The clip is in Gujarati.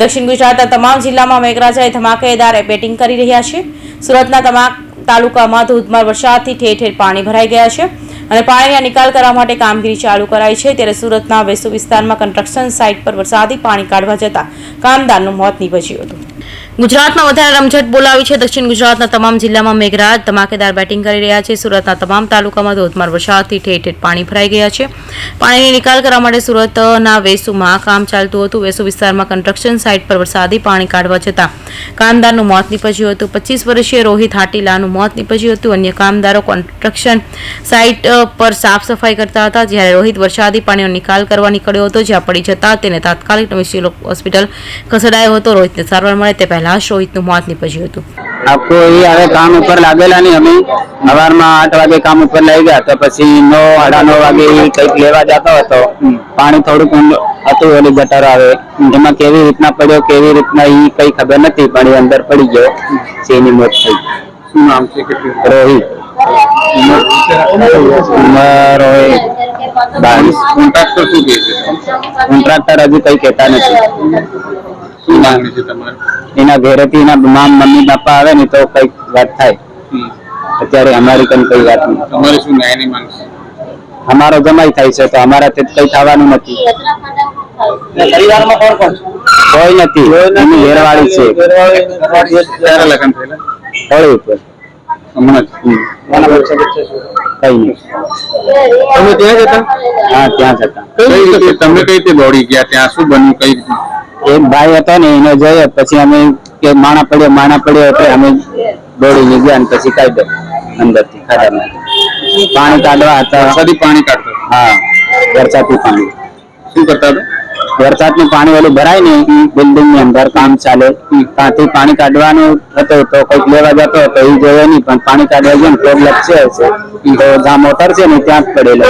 દક્ષિણ ગુજરાતના તમામ જિલ્લામાં મેઘરાજાએ ધમાકેદાર બેટિંગ કરી રહ્યા છે. સુરતના તમામ તાલુકામાં ધોધમાર વરસાદથી ઠેર ઠેર પાણી ભરાઈ ગયા છે અને પાણીના નિકાલ કરવા માટે કામગીરી ચાલુ કરાઈ છે. ત્યારે સુરતના વેસુ વિસ્તારમાં કન્સ્ટ્રક્શન સાઇટ પર વરસાદી પાણી કાઢવા જતા કામદારનું મોત નીપજ્યું હતું. ગુજરાતમાં વધારે રમઝટ બોલાવી છે. દક્ષિણ ગુજરાતના તમામ જિલ્લામાં મેઘરાજ ધમાકેદાર બેટિંગ કરી રહ્યા છે. સુરતના તમામ તાલુકામાં ધોધમાર વરસાદથી ઠેર ઠેર પાણી ભરાઈ ગયા છે. પાણીની નિકાલ કરવા માટે સુરતના વેસુમાં કામ ચાલતું હતું. વેસુ વિસ્તારમાં કન્સ્ટ્રક્શન સાઇટ પર વરસાદી પાણી કાઢવા છતાં કામદારનું મોત નીપજ્યું હતું. પચીસ વર્ષીય રોહિત હાટીલાનું મોત નીપજ્યું હતું. અન્ય કામદારો કન્સ્ટ્રક્શન સાઇટ પર સાફ સફાઈ કરતા હતા. જ્યારે રોહિત વરસાદી પાણીનો નિકાલ કરવા નીકળ્યો હતો, જ્યાં પડી જતા તેને તાત્કાલિક હોસ્પિટલ ખસેડાયો હતો. રોહિતને સારવાર મળે તે પહેલા જ રોહિતનું મોત નીપજ્યું હતું. આખો એ હવે કામ ઉપર લાગેલા નહીં અમે. સવારમાં આઠ વાગે કામ ઉપર લઈ ગયા તો પછી નવ સાડા નવ વાગે ઈ કંઈક લેવા જતો હતો. પાણી થોડુંક હતું ઓલી ગટર આવે. એમાં કેવી રીતના પડ્યો કેવી રીતના એ કઈ ખબર નથી પણ એ અંદર પડી ગયો. તેની મોત થઈ. શું નામ છે કેટલું? રોહિત. ઉંમર હોય બાવીસ. કોન્ટ્રાક્ટર શું કહે છે? કોન્ટ્રાક્ટર હજુ કઈ કહેતા નથી. શું માંગણી છે તમારે? એના ઘરેથી એના મામ મમ્મી પપ્પા આવે ને તો કંઈક વાત થાય. અત્યારે અમારી કઈ કઈ વાત નહીં. તમારે શું ન્યાયની માંગ છે? અમારો જમાઈ થાય છે તો અમારાથી કઈ થવાનું નથી. પરિવારમાં કોણ કોણ કોઈ નથી. એની ઘેરવાળી છે. ક્યારે લગ્ન થયેલા? હોળી ઉપર હમણાં જ. હમ. કઈ નહીં. તમે ત્યાં જતા હા ત્યાં જતા કઈ તમે કઈ રીતે દોડી ગયા? ત્યાં શું બન્યું? કઈ રીતે? એક ભાઈ હતો ને એને જોયો પછી અમે કે માણા પડ્યો માણા પડ્યો એટલે અમે દોડી ગયા ને પછી કાઢ્યો અંદરથી ખાડામાં. પાણી કાઢવા હતા. વરસાદી પાણી કાઢતો હા વરસાદનું પાણી. શું કરતા હતા? વરસાદનું પાણી ઓલું ભરાય ને બિલ્ડિંગની અંદર કામ ચાલે. ત્યાંથી પાણી કાઢવાનું હતું તો કોઈક લેવા જતો તો એ જોયો નહીં પણ પાણી કાઢવા ગયો ને પ્રોબ્લેમ છે. તો જ્યાં મોટર છે ને ત્યાં જ પડેલો.